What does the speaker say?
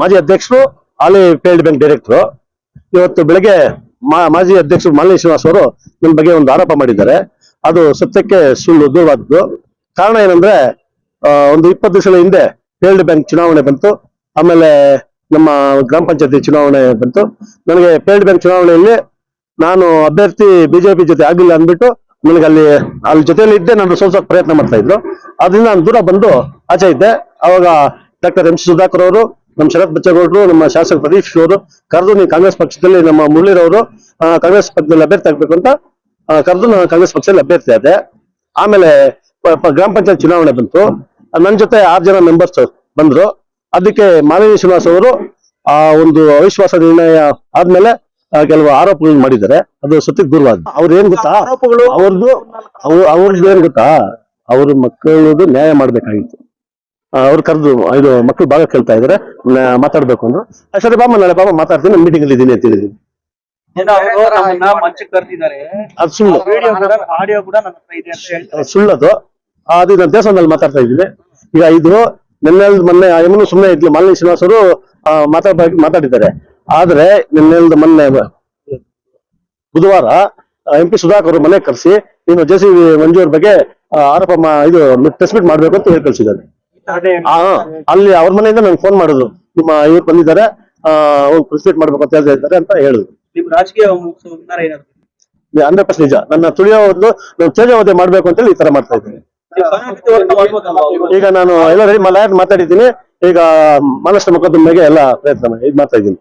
ಮಾಜಿ ಅಧ್ಯಕ್ಷರು ಆಲಿ ಫೀಲ್ಡ್ ಬ್ಯಾಂಕ್ ಡೈರೆಕ್ಟರ್, ಇವತ್ತು ಬೆಳಗ್ಗೆ ಮಾಜಿ ಅಧ್ಯಕ್ಷರು ಮಾಲಿನಿ ಶ್ರೀನಿವಾಸ್ ಅವರು ನಿಮ್ಮ ಬಗ್ಗೆ ಒಂದು ಆರೋಪ ಮಾಡಿದ್ದಾರೆ. ಅದು ಸತ್ಯಕ್ಕೆ ಸುಳ್ಳು, ದೂರವಾದದ್ದು. ಕಾರಣ ಏನಂದ್ರೆ ಒಂದು ಇಪ್ಪತ್ತು ದಿವಸಗಳ ಹಿಂದೆ ಫೀಲ್ಡ್ ಬ್ಯಾಂಕ್ ಚುನಾವಣೆ ಬಂತು. ಆಮೇಲೆ ನಮ್ಮ ಗ್ರಾಮ ಪಂಚಾಯತಿ ಚುನಾವಣೆ ಬಂತು. ನನಗೆ ಫೀಲ್ಡ್ ಬ್ಯಾಂಕ್ ಚುನಾವಣೆಯಲ್ಲಿ ನಾನು ಅಭ್ಯರ್ಥಿ ಬಿಜೆಪಿ ಜೊತೆ ಆಗಿಲ್ಲ ಅಂದ್ಬಿಟ್ಟು ನನಗೆ ಅಲ್ಲಿ ಅಲ್ಲಿ ಜೊತೆಯಲ್ಲಿ ಇದ್ದೆ ನಾನು ಸೋಸಕ್ ಪ್ರಯತ್ನ ಮಾಡ್ತಾ ಇದ್ರು. ಅದರಿಂದ ನಾನು ದೂರ ಬಂದು ಆಚೆ ಇದ್ದೆ. ಅವಾಗ ಡಾಕ್ಟರ್ ಎಂ ಸಿ ಸುಧಾಕರ್ ಅವರು ನಮ್ಮ ಶರತ್ ಬಚ್ಚೇಗೌಡರು ನಮ್ಮ ಶಾಸಕ ಪ್ರದೀಪ್ ಅವರು ಕರೆದು ನೀವು ಕಾಂಗ್ರೆಸ್ ಪಕ್ಷದಲ್ಲಿ ನಮ್ಮ ಮುರಳೀರವರು ಕಾಂಗ್ರೆಸ್ ಪಕ್ಷದಲ್ಲಿ ಅಭ್ಯರ್ಥಿ ಆಗ್ಬೇಕು ಅಂತ ಕರೆದು ನಾನು ಕಾಂಗ್ರೆಸ್ ಪಕ್ಷದಲ್ಲಿ ಅಭ್ಯರ್ಥಿ ಆದೆ. ಆಮೇಲೆ ಗ್ರಾಮ ಪಂಚಾಯತ್ ಚುನಾವಣೆ ಬಂತು. ನನ್ನ ಜೊತೆ ಆರು ಜನ ಮೆಂಬರ್ಸ್ ಬಂದ್ರು. ಅದಕ್ಕೆ ಮಾಲಿನಿ ಶ್ರೀನಿವಾಸ್ ಅವರು ಆ ಒಂದು ಅವಿಶ್ವಾಸ ನಿರ್ಣಯ ಆದ್ಮೇಲೆ ಕೆಲವು ಆರೋಪಗಳನ್ನ ಮಾಡಿದ್ದಾರೆ. ಅದು ಸತ್ಯಕ್ಕೆ ದೂರವಾದ ಅವ್ರು ಏನ್ ಗೊತ್ತಾ? ಆರೋಪಗಳು ಅವ್ರದ್ದು ಅವ್ರ ಅವ್ರದ್ದು ಏನ್ ಗೊತ್ತಾ? ಅವ್ರ ಮಕ್ಕಳದು ನ್ಯಾಯ ಮಾಡ್ಬೇಕಾಗಿತ್ತು. ಅವ್ರು ಕರೆದು ಇದು ಮಕ್ಕಳು ಭಾಗ ಕೇಳ್ತಾ ಇದಾರೆ ಮಾತಾಡ್ಬೇಕು ಅಂದ್ರು. ಸರಿ ಬಾಮ್ಮ ನಾಳೆ ಬಾಬಾ ಮಾತಾಡ್ತೀನಿ ಮೀಟಿಂಗ್ ಅಲ್ಲಿ ಇದೀನಿ ಅಂತ ಹೇಳಿದ್ವಿ ಏನೋ ಅವರು ನಮ್ಮನ್ನ ಮಂಚಕ್ಕೆ ಕರ್ತಿದ್ದಾರೆ ಅದು ಸುಳ್ಳು. ವಿಡಿಯೋ ಕೂಡ ಆಡಿಯೋ ಕೂಡ ನನ್ನ ಹತ್ರ ಇದೆ ಅಂತ ಹೇಳ್ತಾರೆ. ಅದು ಸುಳ್ಳದು ಅದು. ನಾನು ದೇವಸ್ಥಾನದಲ್ಲಿ ಮಾತಾಡ್ತಾ ಇದ್ದೀನಿ. ಈಗ ಇದು ನಿನ್ನೆ ಮೊನ್ನೆ ಯಮನು ಸುಮ್ಮನೆ ಇದ್ಲು. ಮಾಲಿನಿ ಶ್ರೀನಿವಾಸ್ ಅವರು ಮಾತಾಡ ಮಾತಾಡಿದ್ದಾರೆ. ಆದ್ರೆ ನಿನ್ನೆ ಮೊನ್ನೆ ಬುಧವಾರ ಎಂ ಪಿ ಸುಧಾಕರ್ ಅವರು ಮನೆ ಕರೆಸಿ ನೀನು ಜೆ ಸಿ ಮಂಜು ಅವ್ರ ಬಗ್ಗೆ ಆ, ಆರೋಪ ಮಾ- ಇದು ಪ್ರೆಸ್ ಮೀಟ್ ಮಾಡ್ಬೇಕು ಅಂತ ಹೇಳಿ ಕಳ್ಸಿದ್ದಾರೆ ಅಲ್ಲಿ ಅವ್ರ ಮನೆಯಿಂದ ನನ್ಗೆ ಫೋನ್ ಮಾಡಿದ್ರು. ನಿಮ್ಮ ಇವ್ರು ಬಂದಿದ್ದಾರೆ ಆ ಪ್ರೆಸ್ ಮೀಟ್ ಮಾಡ್ಬೇಕು ಅಂತ ಹೇಳ್ತಾ ಇದ್ದಾರೆ ಅಂತ ಹೇಳಿದ್ರು. ನಿಮ್ ರಾಜಕೀಯ ಹಂಡ್ರೆಡ್ ಪರ್ಸೆಂಟ್ ನಿಜ. ನನ್ನ ತುಳಿಯೋ ಒಂದು ನಾನು ಚೇಜಾವಧಿ ಮಾಡ್ಬೇಕು ಅಂತೇಳಿ ಈ ತರ ಮಾಡ್ತಾ ಇದ್ದೀನಿ? ಈಗ ನಾನು ಎಲ್ಲ ರೆಡಿ ಮಾತಾಡಿದ್ದೀನಿ. ಈಗ ಮಹಾರಾಷ್ಟ್ರ ಮುಖದ ಮೇಲೆ ಎಲ್ಲ ಪ್ರಯತ್ನ ಇದು ಮಾಡ್ತಾ ಇದ್ದೀನಿ.